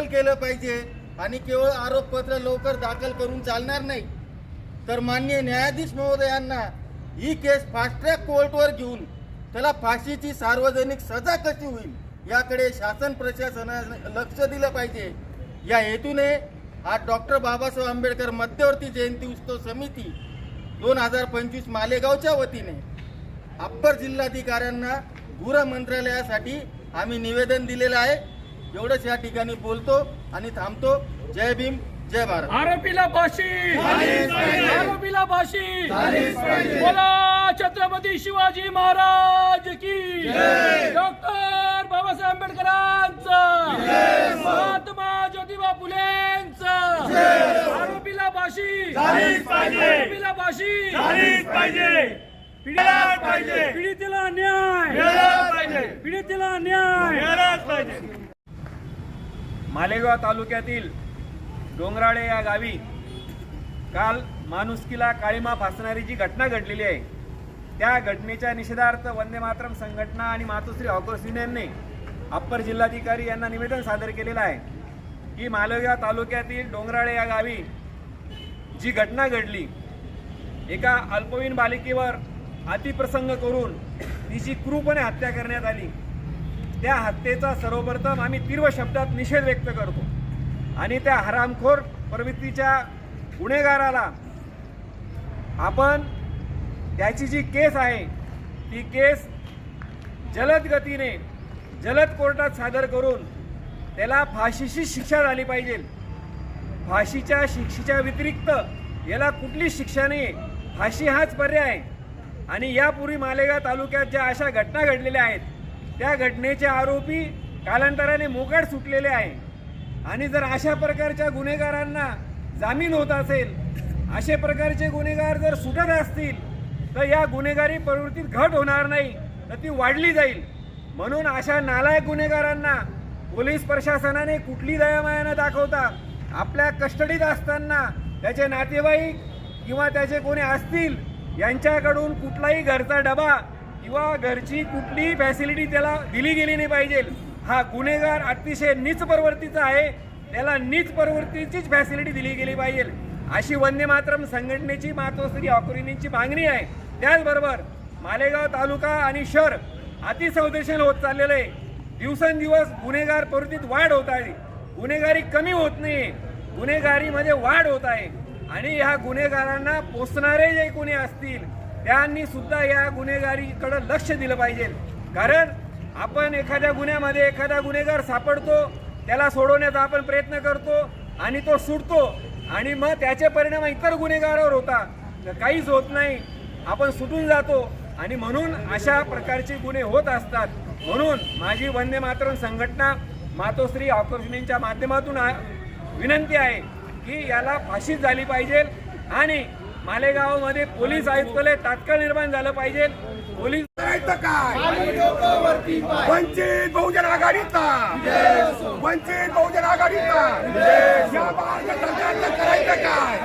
दाखल केलं पाहिजे आणि केवळ आरोपपत्र लवकर दाखल करून चालणार नाही. तर मान्य न्यायाधीश महोदयांना ही केस फास्ट ट्रॅक कोर्टवर घेऊन त्याला फाशीची सार्वजनिक सजा कशी होईल याकडे शासन प्रशासनाने लक्ष दिलं पाहिजे. या हेतूने आज डॉक्टर बाबासाहेब आंबेडकर मध्यवर्ती जयंती उत्सव समिती दोन हजार पंचवीस मालेगावच्या वतीने अप्पर जिल्हाधिकाऱ्यांना गृह मंत्रालयासाठी आम्ही निवेदन दिलेलं आहे. एवढंच या ठिकाणी बोलतो आणि थांबतो. जय भीम जय भारत. आरोपीला फाशी. आरोपीला फाशी. बोला छत्रपती शिवाजी महाराज की डॉक्टर बाबासाहेब आंबेडकरांचा. महात्मा ज्योतिबा फुलेंचा. आरोपीला फाशी. आरोपीला फाशी. पीडित- पीडितेला न्याय पीडितेला न्याय मालेगाव तालुक्यातील डोंगराळे या गावी काल माणुसकीला काळीमा फासणारी जी घटना घडलेली आहे त्या घटनेच्या निषेधार्थ वंदे मातरम संघटना आणि मातोश्री हॉकर्स युनियनने अप्पर जिल्हाधिकारी यांना निवेदन सादर केलेलं आहे की मालेगाव तालुक्यातील डोंगराळे या गावी जी घटना घडली एका अल्पवयीन बालिकेवर अतिप्रसंग करून तिची क्रूपणे हत्या करण्यात आली. त्या हत्येचा सर्वप्रथम आम्ही तीव्र शब्दात निषेध व्यक्त करतो. आणि त्या हरामखोर प्रवृत्तीच्या गुन्हेगाराला आपण त्याची जी केस आहे ती केस जलद गतीने जलद कोर्टात सादर करून त्याला फाशीची शिक्षा झाली पाहिजे. फाशीच्या शिक्षेच्या व्यतिरिक्त याला कुठली शिक्षा नाही फाशी हाच पर्याय. आणि यापूर्वी मालेगाव तालुक्यात ज्या अशा घटना घडलेल्या आहेत त्या घटनेचे आरोपी कालांतराने मोकाट सुटलेले आहे. आणि जर अशा प्रकारच्या गुन्हेगारांना जामीन होत असेल असे प्रकारचे गुन्हेगार जर सुटत असतील तर या गुन्हेगारी प्रवृत्तीत घट होणार नाही तर ती वाढली जाईल. म्हणून अशा नालायक गुन्हेगारांना पोलीस प्रशासनाने कुठली दयामायानं दाखवता आपल्या कस्टडीत असताना त्याचे नातेवाईक किंवा त्याचे कोणी असतील यांच्याकडून कुठलाही घरचा डबा किंवा घरची कुठलीही फॅसिलिटी त्याला दिली गेली नाही पाहिजे. हा गुन्हेगार अतिशय नीच प्रवृत्तीचा आहे. त्याला नीच प्रवृत्तीचीच फॅसिलिटी दिली गेली पाहिजे. अशी वंदे मातरम संघटनेची मातोश्री ऑकुरिनीची मागणी आहे. त्याचबरोबर मालेगाव तालुका आणि शहर अतिसंवेदनशील होत चाललेलं आहे. दिवसेंदिवस गुन्हेगार प्रवृत्तीत वाढ होत आहे. गुन्हेगारी कमी होत नाही गुन्हेगारीमध्ये म्हणजे वाढ होत आहे. आणि ह्या गुन्हेगारांना पोचणारे जे कोणी असतील त्यांनी सुद्धा या गुन्हेगारीकडं लक्ष दिलं पाहिजे. कारण आपण एखाद्या गुन्ह्यामध्ये एखादा गुन्हेगार सापडतो त्याला सोडवण्याचा आपण प्रयत्न करतो आणि तो सुटतो आणि मग त्याचे परिणाम इतर गुन्हेगारावर होता तर काहीच होत नाही. आपण सुटून जातो आणि म्हणून अशा प्रकारचे गुन्हे होत असतात. म्हणून माझी वंदे मातरम संघटना मातोश्री ऑकर्षणींच्या माध्यमातून विनंती आहे की याला फाशीच झाली पाहिजे आणि मालेगावमध्ये पोलीस आयुक्तालय तात्काळ निर्माण झालं पाहिजे. पोलीस करायचं काय? वंचित बहुजन आघाडीचा. वंचित बहुजन आघाडीचा. या महाराष्ट्र सरकारचं करायचं काय?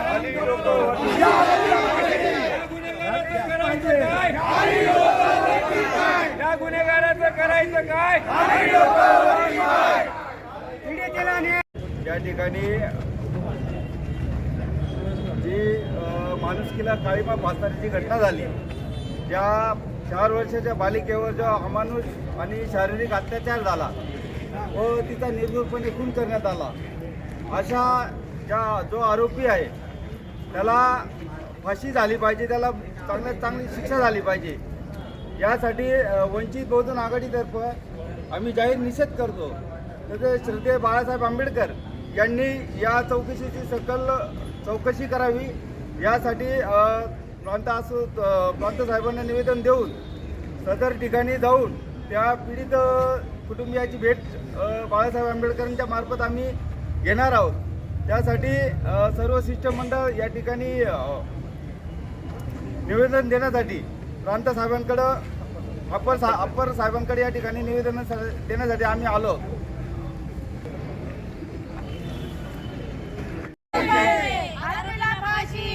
या गुन्हेगाराचं करायचं काय? या ठिकाणी जी माणुसकीला काळीमा फासणारी घटना झाली. ज्या चार वर्षाच्या बालिकेवर जो अमानुष आणि शारीरिक अत्याचार झाला व तिचा निर्दूरपणे खून करण्यात आला. अशा ज्या जो आरोपी आहे त्याला फाशी झाली पाहिजे त्याला चांगल्यात चांगली शिक्षा झाली पाहिजे. यासाठी वंचित बहुजन आघाडीतर्फे आम्ही जाहीर निषेध करतो. तसे श्रद्धेय बाळासाहेब आंबेडकर यांनी या चौकशीची सकल चौकशी करावी. यासाठी अ, प्रांत प्रांत साहेबांना निवेदन देऊन सदर ठिकाणी जाऊन त्या पीडित कुटुंबियाची भेट बाळासाहेब आंबेडकरांच्या मार्फत आम्ही घेणार आहोत. त्यासाठी सर्व शिष्टमंडळ या ठिकाणी निवेदन देण्यासाठी प्रांत साहेबांकडं अप्पर सा अप्पर साहेबांकडे या ठिकाणी निवेदन स- देण्यासाठी आम्ही आलो आरोपीला फाशी झालीच पाहिजे निषेध निषेध निषेध जाहीर जाहीर निषेध निषेध निषेध निषेध जाहीर निषेध मुकलेला न्याय मिळालाच पाहिजे मुकलेला न्याय आरोपीला फाशी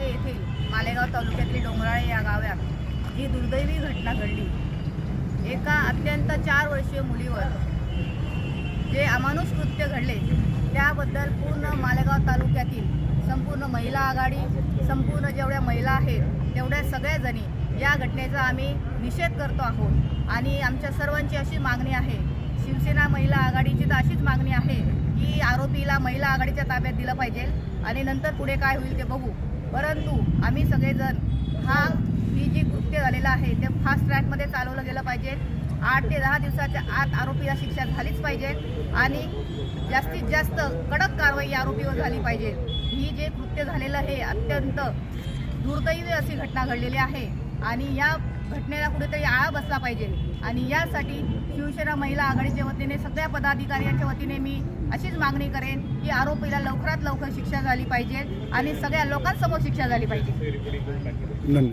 येथील मालेगाव तालुक्यातील डोंगराळे या गावात जी दुर्दैवी घटना घडली. एका अत्यंत चार वर्षीय मुलीवर जे अमानुष कृत्य घडले त्याबद्दल पूर्ण मालेगाव तालुक्यातील संपूर्ण महिला आघाडी संपूर्ण जेवढ्या महिला आहेत तेवढ्या सगळ्या जणी या घटनेचा आम्ही निषेध करतो आहोत. आणि आमच्या सर्वांची अशी मागणी आहे शिवसेना महिला आघाडीची तर अशीच मागणी आहे की आरोपीला महिला आघाडीच्या ताब्यात दिलं पाहिजे आणि नंतर पुढे काय होईल ते बघू. परंतु आम्ही सगळेजण हा ही जी कृत्य झालेलं आहे ते फास्ट ट्रॅकमध्ये चालवलं गेलं पाहिजे. आठ ते दहा दिवसाच्या आत आरोपीला शिक्षा झालीच पाहिजे आणि जास्तीत जास्त कडक कारवाई या आरोपीवर झाली पाहिजे. ही जे कृत्य झालेलं हे अत्यंत दुर्दैवी अशी घटना घडलेली आहे आणि या घटनेला कुठेतरी आळा बसला पाहिजे आणि यासाठी शिवसेना महिला आघाडीच्या वतीने सगळ्या पदाधिकाऱ्यांच्या वतीने मी अशीच मागणी करेन की आरोपीला लवकरात लवकर शिक्षा झाली पाहिजे आणि सगळ्या लोकांसमोर शिक्षा झाली पाहिजे.